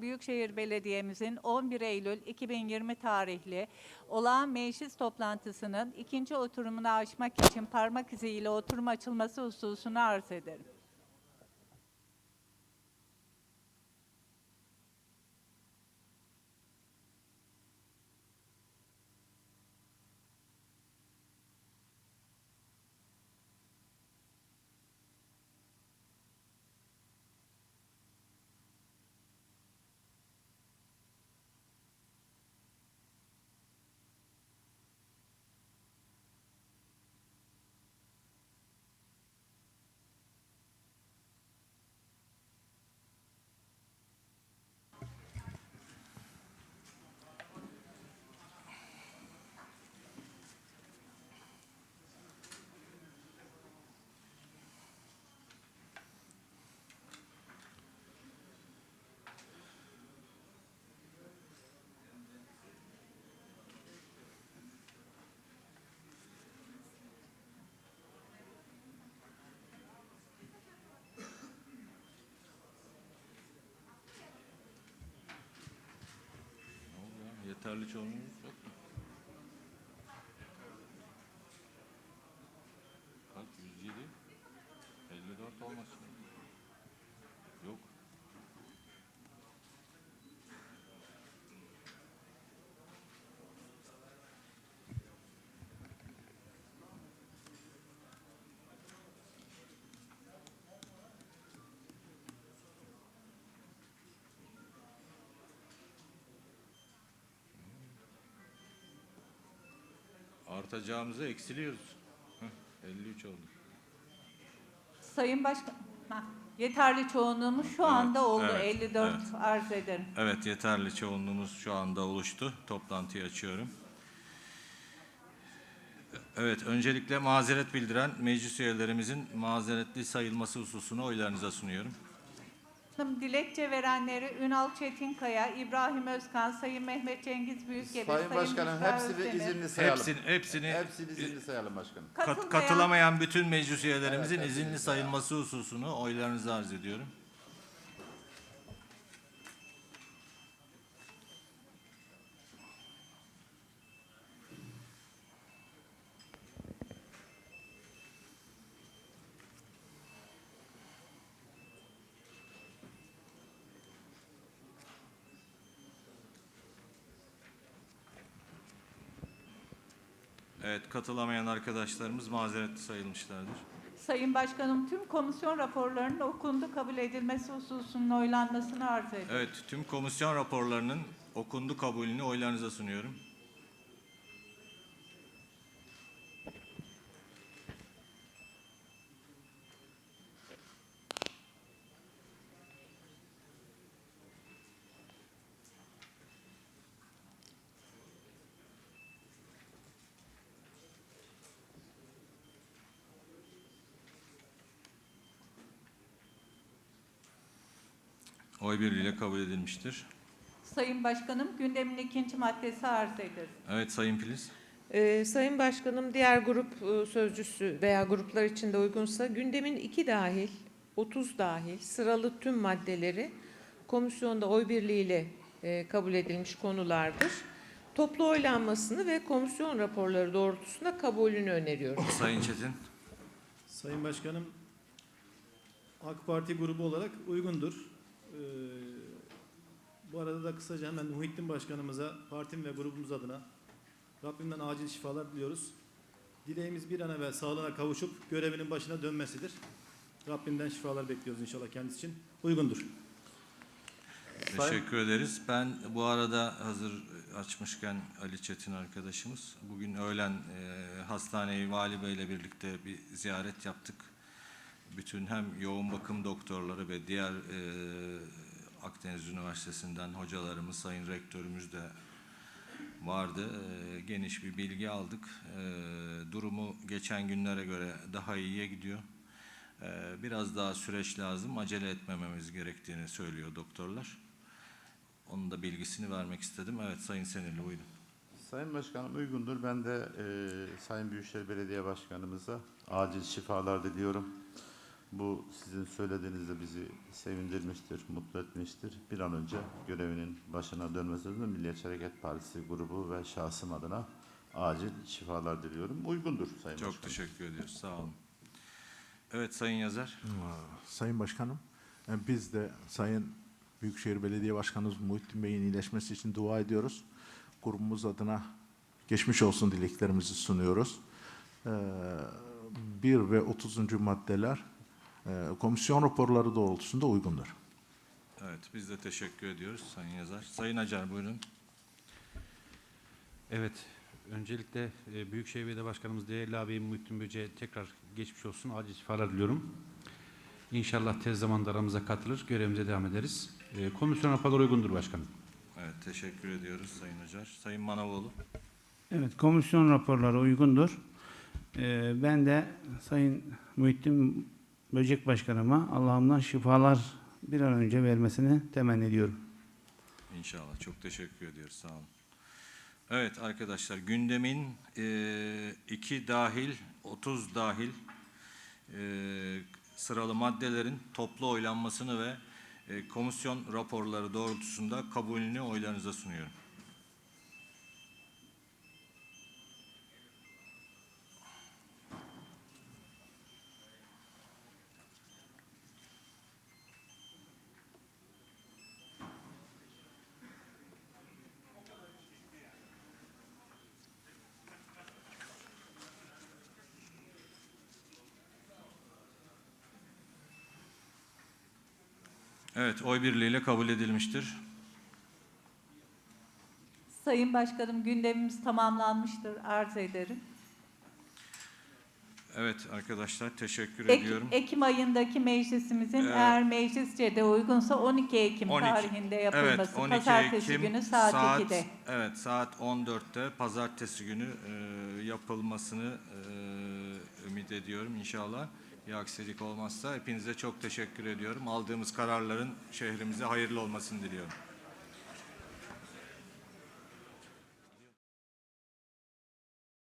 Büyükşehir Belediye'mizin 11 Eylül 2020 tarihli olağan meclis toplantısının ikinci oturumunu açmak için parmak iziyle oturum açılması hususunu arz ederim. Yeterli çoğunluğumuz yok mu? Kaç? 107? 54 olmasın. Artacağımızı eksiliyoruz. Heh, 53 oldu. Sayın Başkan, yeterli çoğunluğumuz şu anda oldu. evet, 54 evet. arz ederim. Evet yeterli çoğunluğumuz şu anda oluştu. Toplantıyı açıyorum. Evet öncelikle mazeret bildiren meclis üyelerimizin mazeretli sayılması hususunu oylarınıza sunuyorum. Dilekçe verenleri Ünal Çetinkaya, İbrahim Özkan, Sayın Mehmet Cengiz Büyükgebir, Sayın Başkanım Büşra hepsini Özdemir. izinli sayalım. Hepsini, hepsini Hepsini izinli sayalım başkanım. kat- Katılmayan- katılamayan bütün meclis üyelerimizin Evet, izinli sayılması hususunu oylarınıza arz ediyorum. Evet, katılamayan arkadaşlarımız mazeretli sayılmışlardır. Sayın Başkanım tüm komisyon raporlarının okundu kabul edilmesi hususunun oylanmasını arz ederim. Evet, tüm komisyon raporlarının okundu kabulünü oylarınıza sunuyorum. Oy birliğiyle kabul edilmiştir. Sayın Başkanım gündemin ikinci maddesi arz ederim. Evet Sayın Filiz. Ee, Sayın Başkanım diğer grup e, sözcüsü veya gruplar içinde uygunsa gündemin iki dahil, 30 dahil sıralı tüm maddeleri komisyonda oy birliğiyle e, kabul edilmiş konulardır. Toplu oylanmasını ve komisyon raporları doğrultusunda kabulünü öneriyorum. Sayın Çetin. Sayın Başkanım, AK Parti grubu olarak uygundur. Ee, bu arada da kısaca hemen Muhittin Başkanımıza, partim ve grubumuz adına Rabbimden acil şifalar diliyoruz. Dileğimiz bir an evvel sağlığına kavuşup görevinin başına dönmesidir. Rabbimden şifalar bekliyoruz inşallah kendisi için. Uygundur. Teşekkür ederiz. Ben bu arada hazır açmışken Ali Çetin arkadaşımız bugün öğlen e, hastaneyi Vali Bey ile birlikte bir ziyaret yaptık. Bütün hem yoğun bakım doktorları ve diğer e, Akdeniz Üniversitesi'nden hocalarımız, Sayın Rektörümüz de vardı. E, geniş bir bilgi aldık. E, durumu geçen günlere göre daha iyiye gidiyor. E, biraz daha süreç lazım. Acele etmememiz gerektiğini söylüyor doktorlar. Onun da bilgisini vermek istedim. Evet Sayın Seneli buyurun. Sayın Başkanım uygundur. Ben de e, Sayın Büyükşehir Belediye Başkanımıza acil şifalar diliyorum. Bu sizin söylediğiniz de bizi sevindirmiştir, mutlu etmiştir. Bir an önce görevinin başına dönmesi adına Milliyetçi Hareket Partisi grubu ve şahsım adına acil şifalar diliyorum. Uygundur Sayın Çok Başkanım. teşekkür ediyoruz. Sağ olun. Evet Sayın Yazar. Sayın Başkanım, e, biz de Sayın Büyükşehir Belediye Başkanımız Muhittin Bey'in iyileşmesi için dua ediyoruz. Grubumuz adına geçmiş olsun dileklerimizi sunuyoruz. 1 ve 30. maddeler komisyon raporları doğrultusunda uygundur. Evet biz de teşekkür ediyoruz Sayın Yazar. Sayın Acar buyurun. Evet, öncelikle e, Büyükşehir Belediye Başkanımız değerli abim Muhittin Böce'ye tekrar geçmiş olsun, acil şifalar diliyorum. İnşallah tez zamanda aramıza katılır, görevimize devam ederiz. E, komisyon raporları uygundur başkanım. Evet teşekkür ediyoruz Sayın Acar. Sayın Manavoğlu. Evet, komisyon raporları uygundur. Ee, ben de Sayın Muhittin Böcek Başkanıma Allah'ımdan şifalar bir an önce vermesini temenni ediyorum. İnşallah. Çok teşekkür ediyoruz. Sağ olun. Evet arkadaşlar gündemin e, 2 dahil 30 dahil e, sıralı maddelerin toplu oylanmasını ve e, komisyon raporları doğrultusunda kabulünü oylarınıza sunuyorum. Evet oy birliğiyle kabul edilmiştir. Sayın Başkanım gündemimiz tamamlanmıştır. Arz ederim. Evet arkadaşlar teşekkür Ek- ediyorum. Ekim ayındaki meclisimizin Ee, eğer meclisçe de uygunsa 12 Ekim 12 tarihinde yapılması. Evet, 12 Pazartesi Ekim günü saat, 2'de. Evet, saat 14'te pazartesi günü e, yapılmasını e, ümit ediyorum inşallah. Bir aksilik olmazsa hepinize çok teşekkür ediyorum. Aldığımız kararların şehrimize hayırlı olmasını diliyorum.